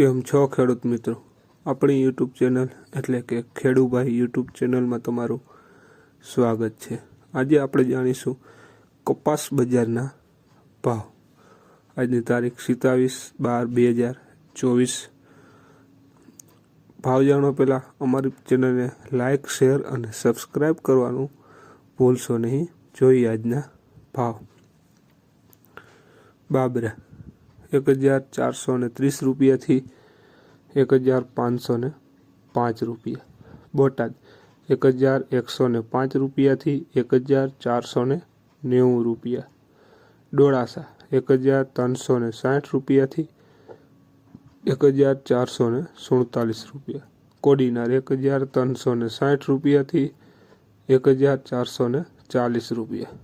કેમ છો ખેડૂત મિત્રો? આપણી યુટ્યુબ ચેનલ એટલે કે ખેડૂભાઈ યુટ્યુબ ચેનલમાં તમારું સ્વાગત છે. આજે આપણે જાણીશું કપાસ બજારના ભાવ. આજની તારીખ સિત્તાવીસ બાર બે હજાર ચોવીસ. ભાવ જાણવા પહેલાં અમારી ચેનલને લાઇક શેર અને સબસ્ક્રાઈબ કરવાનું ભૂલશો નહીં. જોઈએ આજના ભાવ. બાબરા. એક હજાર ચારસો ને ત્રીસ રૂપિયાથી એક હજાર પાંચસો ને પાંચ રૂપિયા. બોટાદ, એક હજાર એકસો ને પાંચ રૂપિયાથી એક હજાર ચારસો ને નેવું રૂપિયા. ડોળાસા, એક હજાર ત્રણસો ને સાઠ રૂપિયાથી એક હજાર ચારસો ને સુડતાલીસ રૂપિયા. કોડીનાર, એક હજાર ત્રણસો ને સાઠ રૂપિયાથી એક હજાર ચારસો ને ચાલીસ રૂપિયા.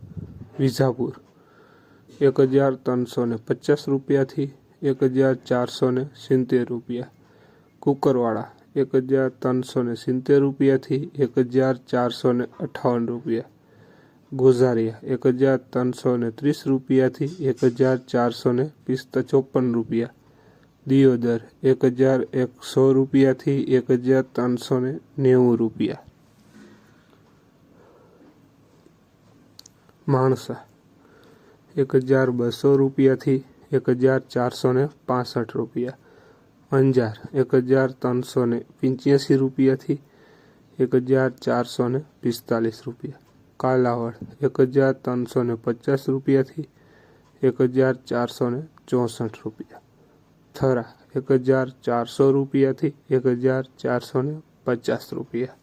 વિજાપુર એક હજાર ત્રણસો ને પચાસ રૂપિયાથી એક હજાર ચારસો ને સિત્તેર રૂપિયા કુકરવાડા એક હજાર ત્રણસો ને સિત્તેર રૂપિયાથી એક હજાર ચારસો ને અઠાવન રૂપિયા ગોઝારિયા એક હજાર ત્રણસો ને ત્રીસ રૂપિયાથી એક હજાર ચારસો ને પિસ્તા ચોપન રૂપિયા દિયોદર એક હજાર એકસો રૂપિયાથી એક હજાર ત્રણસો ને નેવું રૂપિયા માણસા એક હજાર બસો રૂપિયાથી એક હજાર ચારસો ને પાસઠ રૂપિયા અંજાર એક હજાર ત્રણસો ને પંચ્યાસી રૂપિયાથી એક હજાર ચારસો ને પિસ્તાલીસ રૂપિયા કાલાવડ એક હજાર ત્રણસો ને પચાસ રૂપિયાથી એક હજાર ચારસો ને ચોસઠ રૂપિયા થરા એક હજાર ચારસો રૂપિયાથી એક હજાર ચારસો ને પચાસ રૂપિયા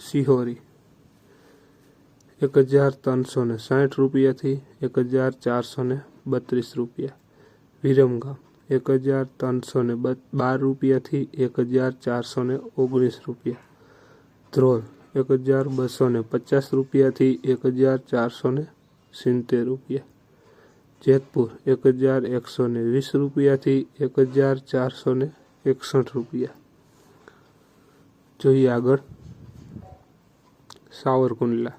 સિહોરી એક હજાર ત્રણસો ને સાઠ રૂપિયાથી એક હજાર ચારસો ને બત્રીસ રૂપિયા. વિરમગામ, એક હજાર ત્રણસો ને બાર રૂપિયાથી એક હજાર ચારસો ને ઓગણીસ રૂપિયા. ધ્રોલ, એક હજાર બસો ને પચાસ રૂપિયાથી એક હજાર ચારસો ને સિત્તેર રૂપિયા. જેતપુર, એક હજાર એકસો ને વીસ રૂપિયાથી એક હજાર ચારસો ને એકસઠ રૂપિયા. જોઈએ આગળ, સાવરકુંડલા.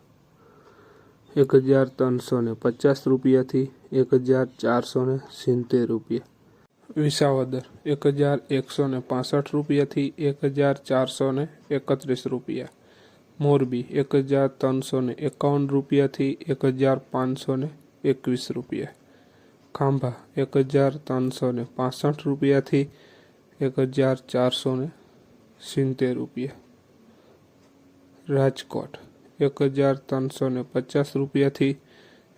એક હજાર ત્રણસો ને પચાસ રૂપિયાથી એક હજાર ચારસો ને સિત્તેર રૂપિયા વિસાવદર એક હજાર એકસો ને પાસઠ રૂપિયાથી એક હજાર ચારસો ને એકત્રીસ રૂપિયા મોરબી એક હજાર ત્રણસો ને એકાવન રૂપિયાથી એક હજાર પાંચસો ને એકવીસ રૂપિયા ખાંભા એક હજાર ત્રણસો ને પાસઠ રૂપિયાથી એક હજાર ચારસો ને સિત્તેર રૂપિયા રાજકોટ એક હજાર ત્રણસો ને પચાસ રૂપિયાથી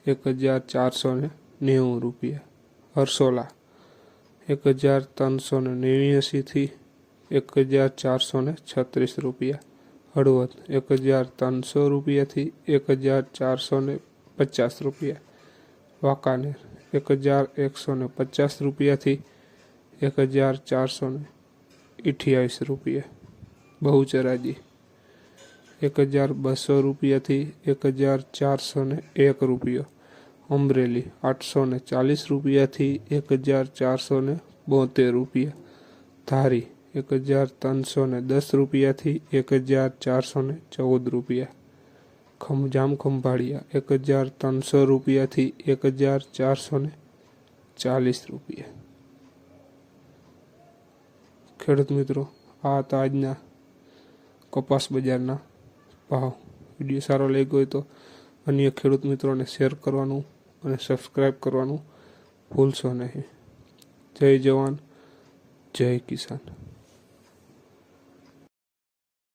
એક હજાર ચારસો ને નેવું રૂપિયા હર્ષોલા એક હજાર ત્રણસો ને નેવ્યાસીથી એક હજાર ચારસો ને છત્રીસ રૂપિયા હળવદ એક હજાર ત્રણસો રૂપિયાથી એક હજાર ચારસો ને પચાસ રૂપિયા વાંકાનેર એક હજાર એકસો ને પચાસ રૂપિયાથી એક હજાર ચારસો ને અઠ્યાવીસ રૂપિયા બહુચરાજી એક હજાર બસો રૂપિયાથી એક હજાર ચારસો ને એક રૂપિયો. અમરેલી આઠસો ને ચાલીસ રૂપિયાથી એક હજાર ચારસો ને બોતેર રૂપિયા. ધારી એક હજાર ત્રણસો ને દસ રૂપિયાથી એક હજાર ચારસો ને ચૌદ રૂપિયા. ખમ જામ ખંભાળિયા એક હજાર ત્રણસો રૂપિયાથી એક હજાર ચારસો ને ચાલીસ રૂપિયા. ખેડૂત મિત્રો, આ હતા આજના કપાસ બજારના ભાવ વીડિયો સારો લાગ્યો હોય તો અન્ય ખેડૂત મિત્રોને શેર કરવાનું અને સબસ્ક્રાઈબ કરવાનું ભૂલશો નહીં. જય જવાન, જય કિસાન.